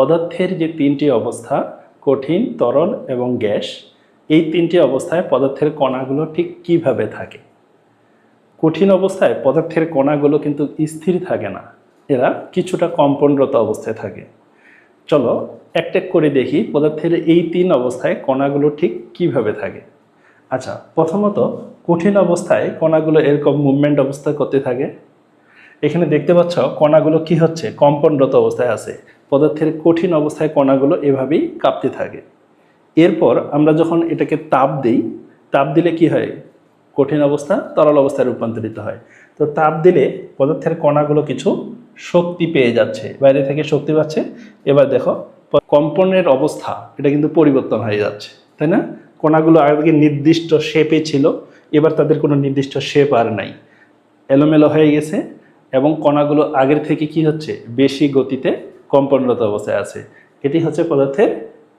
পদার্থের যে তিনটি অবস্থা, কঠিন, তরল এবং গ্যাস, এই তিনটি অবস্থায় পদার্থের কণাগুলো ঠিক কীভাবে থাকে? কঠিন অবস্থায় পদার্থের কণাগুলো কিন্তু স্থির থাকে না। এরা কিছুটা কম্পনরত অবস্থায় থাকে। চলো এক এক করে দেখি পদার্থের এই তিন অবস্থায় কণাগুলো ঠিক কীভাবে থাকে। আচ্ছা প্রথমত কঠিন অবস্থায় কণাগুলো এরকম মুভমেন্ট অবস্থা করতে থাকে। এখানে দেখতে পাচ্ছ কণাগুলো কি হচ্ছে? কম্পনরত অবস্থায় আছে। পদার্থের কঠিন অবস্থায় কণাগুলো এভাবেই কাঁপতে থাকে। এরপর আমরা যখন এটাকে তাপ দিই, তাপ দিলে কি হয়? কঠিন অবস্থা, তরল অবস্থায় রূপান্তরিত হয়। তো তাপ দিলে পদার্থের কণাগুলো কিছু শক্তি পেয়ে যাচ্ছে। বাইরে থেকে শক্তি পাচ্ছে। এবার দেখো, কম্পনের অবস্থা, এটা কিন্তু পরিবর্তন হয়ে যাচ্ছে, তাই না? কণাগুলো আগে নির্দিষ্ট শেপে ছিল, এবার তাদের কোনো নির্দিষ্ট শেপ আর নাই। এলোমেলো হয়ে গেছে। এবং কণাগুলো আগের থেকে কি হচ্ছে? বেশি গতিতে কম্পনরত অবস্থায় আছে। এটি হচ্ছে পদার্থের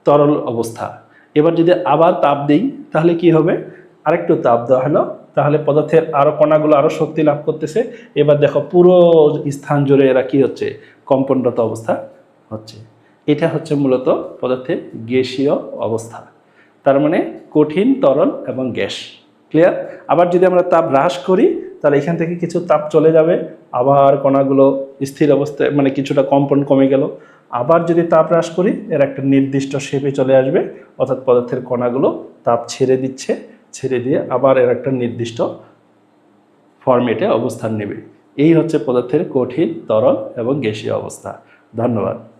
তরল অবস্থা। এবার যদি আবার তাপ দিই, তাহলে কি হবে? আরেকটু তাপ দেওয়া হলো। তাহলে পদার্থের আরও কণাগুলো আরও শক্তি লাভ করতেছে। এবার দেখো পুরো স্থান জুড়ে এরা কি হচ্ছে? কম্পনরত অবস্থা হচ্ছে। এটা হচ্ছে মূলত পদার্থের গ্যাসীয় অবস্থা। তার মানে কঠিন তরল এবং গ্যাস। ক্লিয়ার? আবার যদি আমরা তাপ হ্রাস করি, তাহলে এখান থেকে কিছু তাপ চলে যাবে। আবার কণাগুলো স্থির অবস্থায় মানে কিছুটা কম্পন কমে গেল। আবার যদি তাপ হ্রাস করি, এর একটা নির্দিষ্ট শেপে চলে আসবে। অর্থাৎ পদার্থের কণাগুলো তাপ ছেড়ে দিচ্ছে, ছেড়ে দিয়ে আবার এর একটা নির্দিষ্ট ফর্মেটে অবস্থান নেবে। এই হচ্ছে পদার্থের কঠিন তরল এবং গ্যাসীয় অবস্থা। ধন্যবাদ।